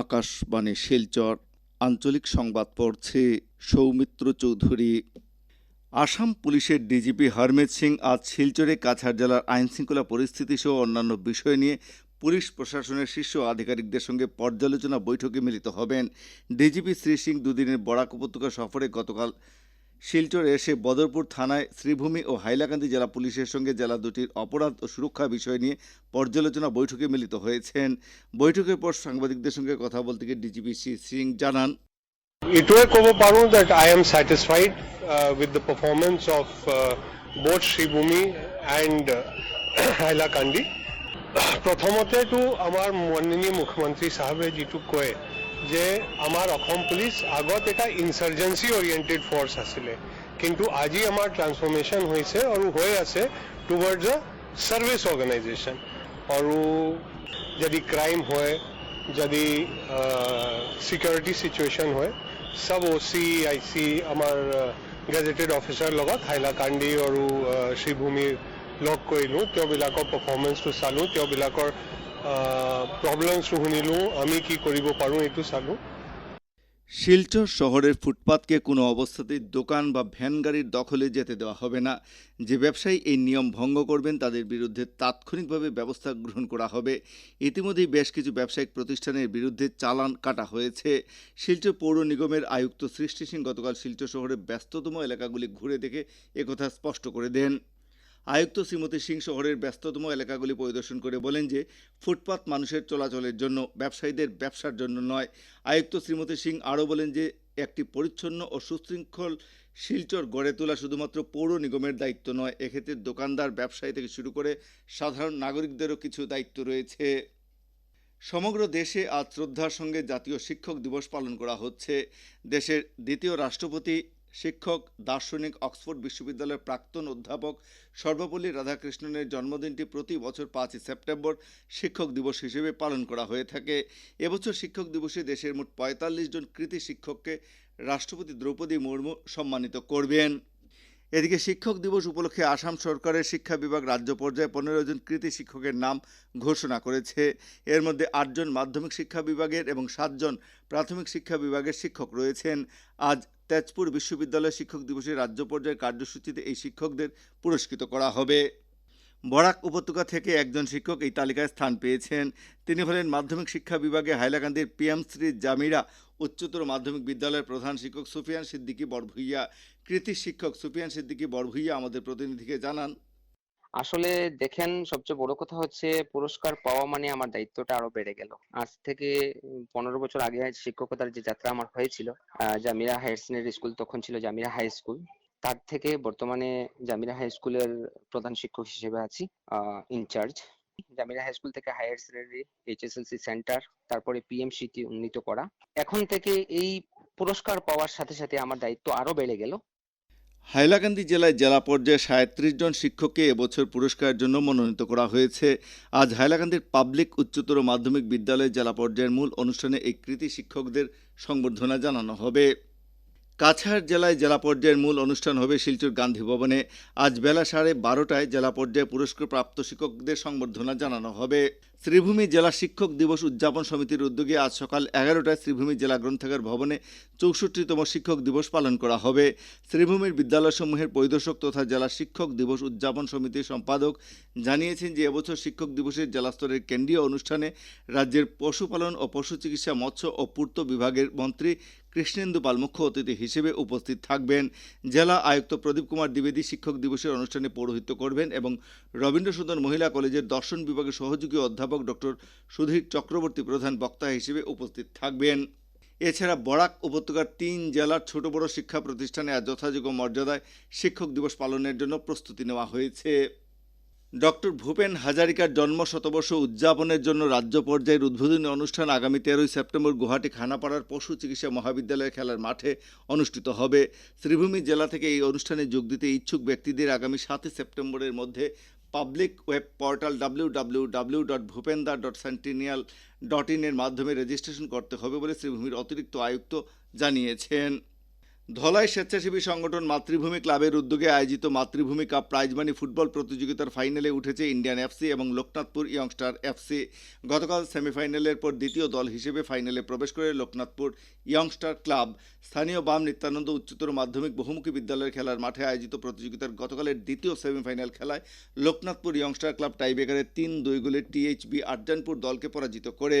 আকাশবাণী শিলচর আঞ্চলিক সংবাদ পড়ছে সৌমিত্র চৌধুরী। আসাম পুলিশের ডিজিপি হরমিত সিং আজ শিলচরে কাছাড় জেলার আইনশৃঙ্খলা পরিস্থিতি সহ অন্যান্য বিষয় নিয়ে পুলিশ প্রশাসনের শীর্ষ আধিকারিকদের সঙ্গে পর্যালোচনা বৈঠকে মিলিত হবেন। ডিজিপি শ্রী সিং দুদিনের বরাক উপত্যকা সফরে গতকাল শিলচরে এসে বদরপুর থানায় শ্রীভূমি ও হাইলাকান্দি জেলা পুলিশের সঙ্গে জেলা দুটির অপরাধ ও সুরক্ষা বিষয় নিয়ে পর্যালোচনা বৈঠকে মিলিত হয়েছেন। বৈঠকের পর সাংবাদিকদের সঙ্গে কথা বলতে গিয়ে ডিজিপি শ্রী সিং জানান এইটোৱে ক'ব পাৰোঁ that I am satisfied uh, with the performance of uh, both Shribhumi and uh, মাননীয় মুখ্যমন্ত্ৰী চাহাবে যিটো কয় যে আমাৰ অসম পুলিচ আগত এটা ইনচাৰ্জেঞ্চি অৰিয়েণ্টেড ফ'ৰ্চ আছিলে। কিন্তু আজি আমাৰ ট্ৰান্সফৰ্মেশ্যন হৈছে আৰু হৈ আছে টুৱাৰ্ডছ আ ছাৰ্ভিচ অৰ্গেনাইজেশ্যন আৰু যদি ক্ৰাইম হয় যদি চিকিউৰিটি চিটুৱেশ্যন হয় সব অ' চি আই চি আমাৰ গেজেটেড অফিচাৰ লগত হাইলাকান্দি আৰু আহ, শ্ৰীভূমি লগ কৰিলোঁ। তেওঁবিলাকৰ পাৰফৰ্মেঞ্চটো চালোঁ। তেওঁবিলাকৰ প্ৰব্লেমছটো শুনিলোঁ আমি কি কৰিব পাৰোঁ এইটো চালোঁ। শিলচর শহরের ফুটপাতকে কোনো অবস্থাতেই দোকান বা ভ্যান গাড়ির দখলে যেতে দেওয়া হবে না। যে ব্যবসায়ী এই নিয়ম ভঙ্গ করবেন, তাদের বিরুদ্ধে তাৎক্ষণিকভাবে ব্যবস্থা গ্রহণ করা হবে। ইতিমধ্যেই বেশ কিছু ব্যবসায়িক প্রতিষ্ঠানের বিরুদ্ধে চালান কাটা হয়েছে। শিলচর পৌর নিগমের আয়ুক্ত সৃষ্টি সিং গতকাল শিলচর শহরের ব্যস্ততম এলাকাগুলি ঘুরে দেখে একথা স্পষ্ট করে দেন। আয়ুক্ত শ্রীমতী সিং শহরের ব্যস্ততম এলাকাগুলি পরিদর্শন করে বলেন যে, ফুটপাত মানুষের চলাচলের জন্য, ব্যবসায়ীদের ব্যবসার জন্য নয়। আয়ুক্ত শ্রীমতী সিং আরও বলেন যে, একটি পরিচ্ছন্ন ও সুশৃঙ্খল শিলচর গড়ে তোলা শুধুমাত্র পৌর নিগমের দায়িত্ব নয়, এক্ষেত্রে দোকানদার, ব্যবসায়ী থেকে শুরু করে সাধারণ নাগরিকদেরও কিছু দায়িত্ব রয়েছে। সমগ্র দেশে আজ শ্রদ্ধার সঙ্গে জাতীয় শিক্ষক দিবস পালন করা হচ্ছে। দেশের দ্বিতীয় রাষ্ট্রপতি শিক্ষক, দার্শনিক, অক্সফোর্ড বিশ্ববিদ্যালয়ের প্রাক্তন অধ্যাপক সর্বপল্লী রাধাকৃষ্ণনের জন্মদিনটি প্রতি বছর পাঁচই সেপ্টেম্বর শিক্ষক দিবস হিসেবে পালন করা হয়ে থাকে। এবছর শিক্ষক দিবসে দেশের মোট পঁয়তাল্লিশ জন কৃতি শিক্ষককে রাষ্ট্রপতি দ্রৌপদী মুর্মু সম্মানিত করবেন। এদিকে শিক্ষক দিবস উপলক্ষে আসাম সরকারের শিক্ষা বিভাগ রাজ্য পর্যায়ে পনেরো জন কৃতি শিক্ষকের নাম ঘোষণা করেছে। এর মধ্যে আটজন মাধ্যমিক শিক্ষা বিভাগের এবং সাতজন প্রাথমিক শিক্ষা বিভাগের শিক্ষক রয়েছেন। আজ তেজপুর বিশ্ববিদ্যালয় শিক্ষক দিবসে রাজ্য পর্যায়ের কার্যসূচিতে এই শিক্ষকদের পুরস্কৃত করা হবে। বরাক উপত্যকা থেকে একজন শিক্ষক এই তালিকায় স্থান পেয়েছেন। তিনি হলেন মাধ্যমিক শিক্ষা বিভাগে হাইলাকান্দির পিএম শ্রী জামিরা, উচ্চতর মাধ্যমিক বিদ্যালয়ের প্রধান শিক্ষক সুফিয়ান সিদ্দিকী বড়ভুইয়া কৃতি শিক্ষক সুফিয়ান সিদ্দিকী বড়ভুইয়া আমাদের প্রতিনিধিকে জানান। আসলে দেখেন, সবচেয়ে বড় কথা হচ্ছে পুরস্কার পাওয়া মানে আমার দায়িত্বটা আরও বেড়ে গেল। আজ থেকে পনেরো বছর আগে শিক্ষকতার যে যাত্রা আমার হয়েছিল জামিরা হায়ার সেকেন্ডারি স্কুল, তখন ছিল জামিরা হাই স্কুল। তার থেকে বর্তমানে জামিরা হাই স্কুলের প্রধান শিক্ষক হিসেবে আছি ইনচার্জ জামিরা হাই স্কুল থেকে হায়ার সেকেন্ডারি এইচএসএলসি সেন্টার তারপরে পিএমসিটি উন্নীত করা। এখন থেকে এই পুরস্কার পাওয়ার সাথে সাথে আমার দায়িত্ব আরও বেড়ে গেল। হাইলাকান্দি জেলায় জেলা পর্যায়ে সাঁত্রিশ জন শিক্ষককে এবছর পুরস্কারের জন্য মনোনীত করা হয়েছে। আজ হাইলাকান্দির পাবলিক উচ্চতর মাধ্যমিক বিদ্যালয় জেলা পর্যায়ের মূল অনুষ্ঠানে এই কৃতি শিক্ষকদের সংবর্ধনা জানানো হবে। কাছাড় জেলায় জেলা পর্যায়ের মূল অনুষ্ঠান হবে শিলচর গান্ধী ভবনে। আজ বেলা সাড়ে বারোটায় জেলা পর্যায়ে পুরস্কার প্রাপ্ত শিক্ষকদের সংবর্ধনা জানানো হবে। শ্রীভূমি জেলা শিক্ষক দিবস উদযাপন সমিতির উদ্যোগে আজ সকাল এগারোটায় শ্রীভূমি জেলা গ্রন্থাগার ভবনে চৌষট্টিতম শিক্ষক দিবস পালন করা হবে। শ্রীভূমির বিদ্যালয়সমূহের পরিদর্শক তথা জেলা শিক্ষক দিবস উদযাপন সমিতির সম্পাদক জানিয়েছেন যে এবছর শিক্ষক দিবসের জেলা স্তরের কেন্দ্রীয় অনুষ্ঠানে রাজ্যের পশুপালন ও পশু চিকিৎসা, মৎস্য ও পূর্ত বিভাগের মন্ত্রী কৃষ্ণেন্দু পাল মুখ্য অতিথি হিসেবে উপস্থিত থাকবেন। জেলা আয়ুক্ত প্রদীপ কুমার দ্বিবেদী শিক্ষক দিবসের অনুষ্ঠানে পৌরোহিত্য করবেন এবং রবীন্দ্রসদন মহিলা কলেজের দর্শন বিভাগের সহযোগী অধ্যাপক ডক্টর সুধীর চক্রবর্তী প্রধান বক্তা হিসেবে উপস্থিত থাকবেন। এছাড়া বরাক উপত্যকার তিন জেলার ছোট বড় শিক্ষা প্রতিষ্ঠানে আজ যথাযোগ্য মর্যাদায় শিক্ষক দিবস পালনের জন্য প্রস্তুতি নেওয়া হয়েছে। ডক্টর ভূপেন হাজারিকার জন্ম শতবর্ষ উদযাপনের জন্য রাজ্য পর্যায়ের উদ্বোধনী অনুষ্ঠান আগামী তেরোই সেপ্টেম্বর গুয়াহাটি খানাপাড়ার পশু চিকিৎসা মহাবিদ্যালয়ের খেলার মাঠে অনুষ্ঠিত হবে। শ্রীভূমি জেলা থেকে এই অনুষ্ঠানে যোগ দিতে ইচ্ছুক ব্যক্তিদের আগামী সাতই সেপ্টেম্বরের মধ্যে public web portal W W W dot Bhupenda dot centennial dot ইনের মাধ্যমে রেজিস্ট্রেশন করতে হবে বলে শ্রীভূমির অতিরিক্ত আয়ুক্ত জানিয়েছেন। ধলাই স্বেচ্ছাসেবী সংগঠন মাতৃভূমি ক্লাবের উদ্যোগে আয়োজিত মাতৃভূমি কাপ প্রাইজ মানি ফুটবল প্রতিযোগিতার ফাইনালে উঠেছে ইন্ডিয়ান এফসি এবং লোকনাথপুর ইয়ংস্টার এফসি গতকাল সেমিফাইনালের পর দ্বিতীয় দল হিসেবে ফাইনালে প্রবেশ করে লোকনাথপুর ইয়ংস্টার ক্লাব। স্থানীয় বাম নিত্যানন্দ উচ্চতর মাধ্যমিক বহুমুখী বিদ্যালয়ের খেলার মাঠে আয়োজিত প্রতিযোগিতার গতকালের দ্বিতীয় সেমিফাইনাল খেলায় লোকনাথপুর ইয়ংস্টার ক্লাব টাইব্রেকারে তিন দুই গোলে টিএইচবি আটজানপুর দলকে পরাজিত করে।